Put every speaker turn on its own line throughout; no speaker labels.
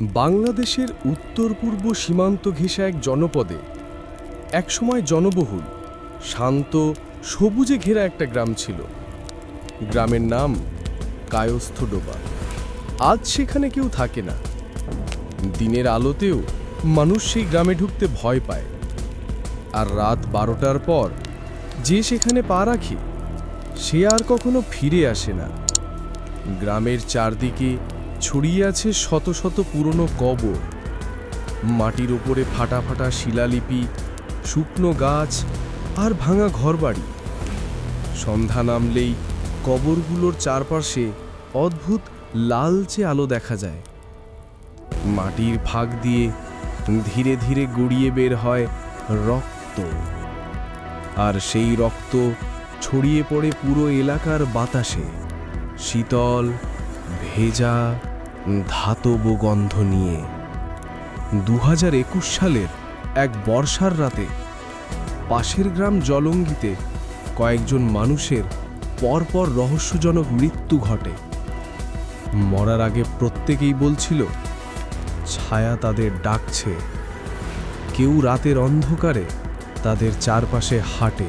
বাংলাদেশের উত্তর পূর্ব সীমান্ত ঘেঁষা এক জনপদে, একসময় জনবহুল, শান্ত, সবুজে ঘেরা একটা গ্রাম ছিল। গ্রামের নাম কায়স্থডোবা। আজ সেখানে কেউ থাকে না। দিনের আলোতেও মানুষ সেই গ্রামে ঢুকতে ভয় পায়। আর রাত বারোটার পর যে সেখানে পা রাখে, সে আর কখনো ফিরে আসে না। গ্রামের চারদিকে ছড়িয়ে আছে শত শত পুরনো কবর। মাটির ওপরে ফাটা ফাটা শিলালিপি, শুকনো গাছ আর ভাঙা ঘরবাড়ি। সন্ধ্যা নামলেই কবরগুলোর চারপাশে অদ্ভুত লালচে আলো দেখা যায়। মাটির ফাঁক দিয়ে ধীরে ধীরে গড়িয়ে বের হয় রক্ত। আর সেই রক্ত ছড়িয়ে পড়ে পুরো এলাকার বাতাসে। শীতল, ভেজা ধাতব গন্ধ নিয়ে। দু হাজার একুশ সালের এক বর্ষার রাতে পাশের গ্রাম জলঙ্গিতে কয়েকজন মানুষের পরপর রহস্যজনক মৃত্যু ঘটে। মরার আগে প্রত্যেকেই বলছিল, ছায়া তাদের ডাকছে। কেউ রাতের অন্ধকারে তাদের চারপাশে হাঁটে।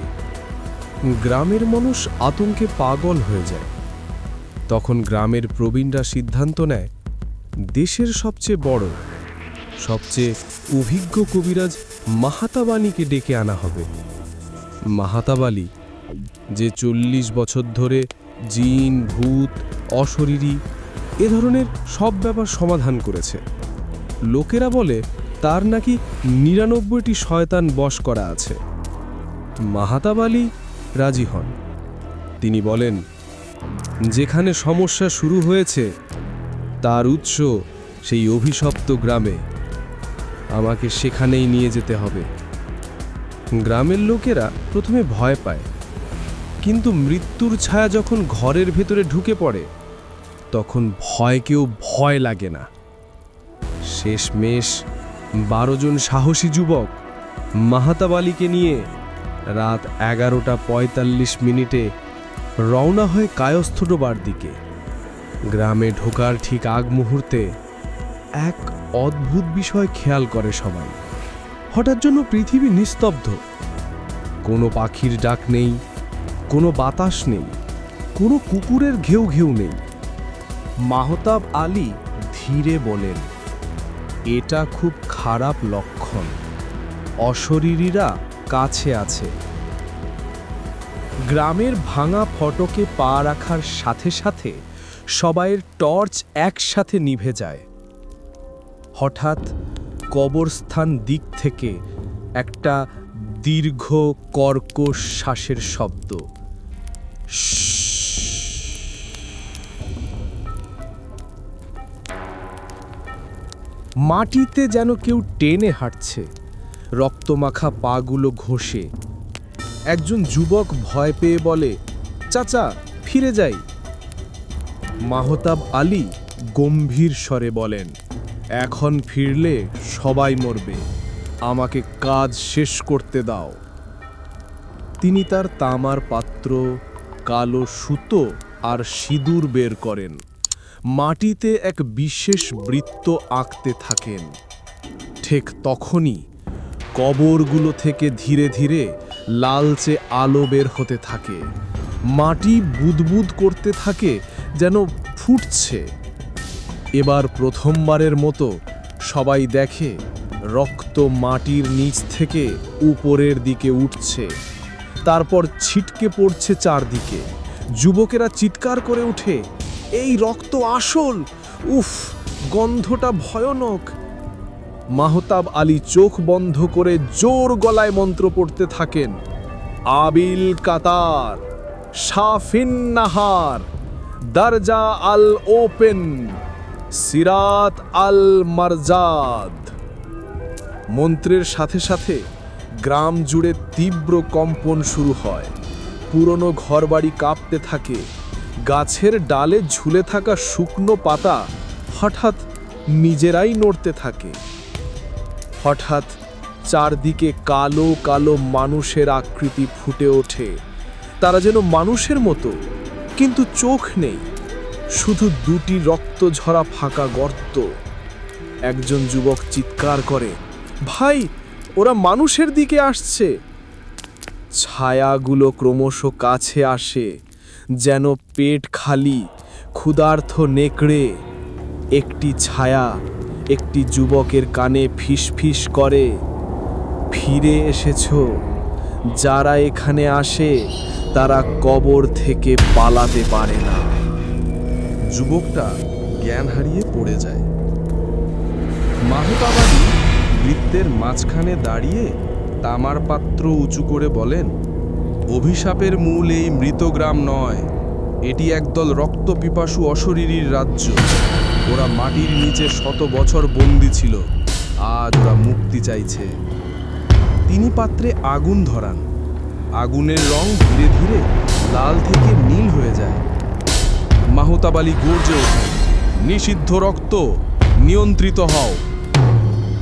গ্রামের মানুষ আতঙ্কে পাগল হয়ে যায়। তখন গ্রামের প্রবীণরা সিদ্ধান্ত নেয় দেশের সবচেয়ে বড়, সবচেয়ে অভিজ্ঞ কবিরাজ মাহাতাবাণীকে ডেকে আনা হবে। মাহাতাবালি যে চল্লিশ বছর ধরে জিন, ভূত, অশরীরী, এ ধরনের সব ব্যাপার সমাধান করেছে। লোকেরা বলে তার নাকি নিরানব্বইটি শয়তান বশ করা আছে। মাহাতাবালি রাজি হন। তিনি বলেন, যেখানে সমস্যা শুরু হয়েছে তার উৎস সেই অভিশপ্ত গ্রামে। আমাকে সেখানেই নিয়ে যেতে হবে। গ্রামের লোকেরা প্রথমে ভয় পায়। কিন্তু মৃত্যুর ছায়া যখন ঘরের ভেতরে ঢুকে পড়ে, তখন ভয়কেও ভয় লাগে না। শেষমেশ বারো জন সাহসী যুবক মাহাতাবালিকে নিয়ে রাত এগারোটা পঁয়তাল্লিশ মিনিটে রওনা হয়ে কায়স্থডোবার দিকে। গ্রামে ঢোকার ঠিক আগ মুহূর্তে এক অদ্ভুত বিষয় খেয়াল করে সবাই। হঠাৎ জন্য পৃথিবী নিস্তব্ধ। কোনো পাখির ডাক নেই, কোনো বাতাস নেই, কোনো কুকুরের ঘেউ ঘেউ নেই। মাহতাব আলী ধীরে বলেন, এটা খুব খারাপ লক্ষণ। অশরীরীরা কাছে আছে। গ্রামের ভাঙা ফটকে পা রাখার সাথে সাথে সবাইয়ের টর্চ একসাথে নিভে যায়। হঠাৎ কবরস্থান দিক থেকে একটা দীর্ঘ কর্কশ শ্বাসের শব্দ। মাটিতে যেন কেউ টেনে হাঁটছে। রক্তমাখা পাগুলো ঘষে। একজন যুবক ভয় পেয়ে বলে, চাচা, ফিরে যাই। মাহতাব আলী গম্ভীর স্বরে বলেন, এখন ফিরলে সবাই মরবে। আমাকে কাজ শেষ করতে দাও। তিনি তার তামার পাত্র, কালো সুতো আর সিঁদুর বের করেন। মাটিতে এক বিশেষ বৃত্ত আঁকতে থাকেন। ঠিক তখনই কবরগুলো থেকে ধীরে ধীরে লালচে আলো বের হতে থাকে। মাটি বুদবুদ করতে থাকে যেন ফুটছে। এবার প্রথমবারের মতো সবাই দেখে রক্ত মাটির নিচ থেকে উপরের দিকে উঠছে। তারপর ছিটকে পড়ছে চারদিকে। যুবকেরা চিৎকার করে ওঠে, এই রক্ত আসল! উফ, গন্ধটা ভয়ানক! মাহতাব আলী চোখ বন্ধ করে জোর গলায় মন্ত্র পড়তে থাকেন, আবিল কাতার শাফিন নাহার দরজা আল ওপেন, সিরাত আল মারজাদ। মন্ত্রের সাথে সাথে গ্রাম জুড়ে তীব্র কম্পন শুরু হয়। পুরনো ঘরবাড়ি কাঁপতে থাকে, গাছের ডালে ঝুলে থাকা শুকনো পাতা হঠাৎ নিজেরাই নড়তে থাকে। হঠাৎ চারদিকে কালো কালো মানুষের আকৃতি ফুটে ওঠে, তারা যেন মানুষের মতো। কিন্তু চোখ নেই। শুধু দুটি রক্ত ঝরা ফাঁকা গর্ত। একজন যুবক চিৎকার করে, ভাই, ওরা মানুষের দিকে আসছে। ছায়াগুলো ক্রমশ কাছে আসে, যেন পেট খালি ক্ষুধার্থ নেকড়ে। একটি ছায়া একটি যুবকের কানে ফিসফিস করে, ফিরে এসেছ। যারা এখানে আসে, তারা কবর থেকে পালাতে পারে না। যুবকটা জ্ঞান হারিয়ে পড়ে যায়। মাহুতাবাদী বৃত্তের মাঝখানে দাঁড়িয়ে তামার পাত্র উঁচু করে বলেন, অভিশাপের মূল এই মৃতগ্রাম নয়। এটি একদল রক্তপিপাসু অশরীরীর রাজ্য। ওরা মাটির নিচে শত বছর বন্দি ছিল। আজ ওরা মুক্তি চাইছে। তিনি পাত্রে আগুন ধরান। আগুনের রং ধীরে ধীরে লাল থেকে নীল হয়ে যায়। মাহুতাবালি গর্জে ওঠেন, নিষিদ্ধ রক্ত, নিয়ন্ত্রিত হও।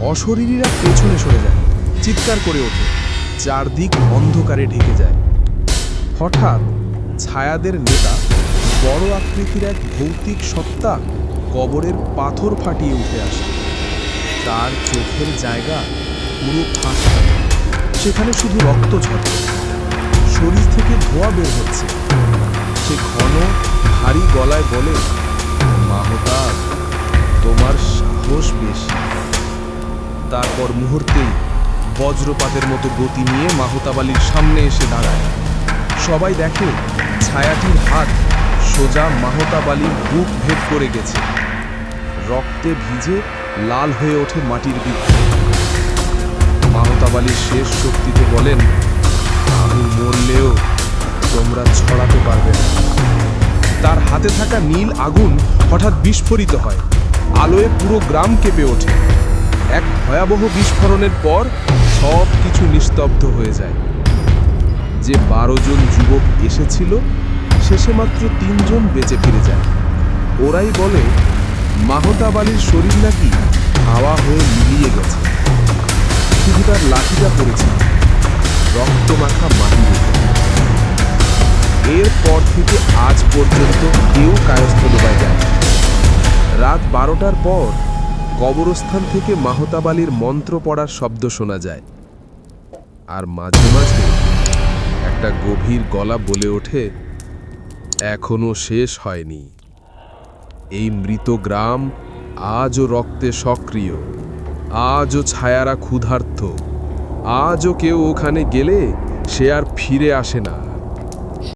অশরীরীরা পেছনে সরে যায়, চিৎকার করে ওঠে, চারদিক অন্ধকারে ঢেকে যায়। হঠাৎ ছায়াদের নেতা, বড় আকৃতির এক ভৌতিক সত্তা কবরের পাথর ফাটিয়ে উঠে আসে। তার চোখের জায়গা পুরো ফাঁকা। সেখানে শুধু রক্ত ঝরে। শরীর থেকে ধোয়া বের হচ্ছে। সে ঘন, ভারী গলায় বলে মাহতাব তোমার সাহস বেশি। তারপর মুহূর্তেই বজ্রপাতের মতো গতি নিয়ে মাহতাবালির সামনে এসে দাঁড়ায়। সবাই দেখে ছায়াটির হাত সোজা মাহতাবালির বুক ভেদ করে গেছে। রক্তে ভিজে লাল হয়ে ওঠে মাটির বৃক্ষ মাহতাবালির শেষ শক্তিতে বলেন আমি মরলেও তোমরা ছড়াতে পারবে না। তার হাতে থাকা নীল আগুন হঠাৎ বিস্ফোরিত হয়। আলোয় পুরো গ্রাম কেঁপে ওঠে। এক ভয়াবহ বিস্ফোরণের পর সব কিছু নিস্তব্ধ হয়ে যায়। যে বারো জন যুবক এসেছিল শেষে মাত্র তিনজন বেঁচে ফিরে যায়। ওরাই বলে, মাহতাবালির শরীর নাকি হাওয়া হয়ে মিলিয়ে গেছে। শুধু তার লাঠিটা পড়েছিল রক্তমাখা মাটির। এরপর থেকে আজ পর্যন্ত কেউ কায়স্থ ডোবায় যায় রাত বারোটার পর কবরস্থান থেকে মাহতাবালির মন্ত্র পড়ার শব্দ শোনা যায়। আর মাঝে মাঝে একটা গভীর গলা বলে ওঠে, এখনও শেষ হয়নি। এই মৃত গ্রাম আজও রক্তে সক্রিয়। আজও ছায়ারা ক্ষুধার্ত। আজও কেউ ওখানে গেলে সে আর ফিরে আসে না।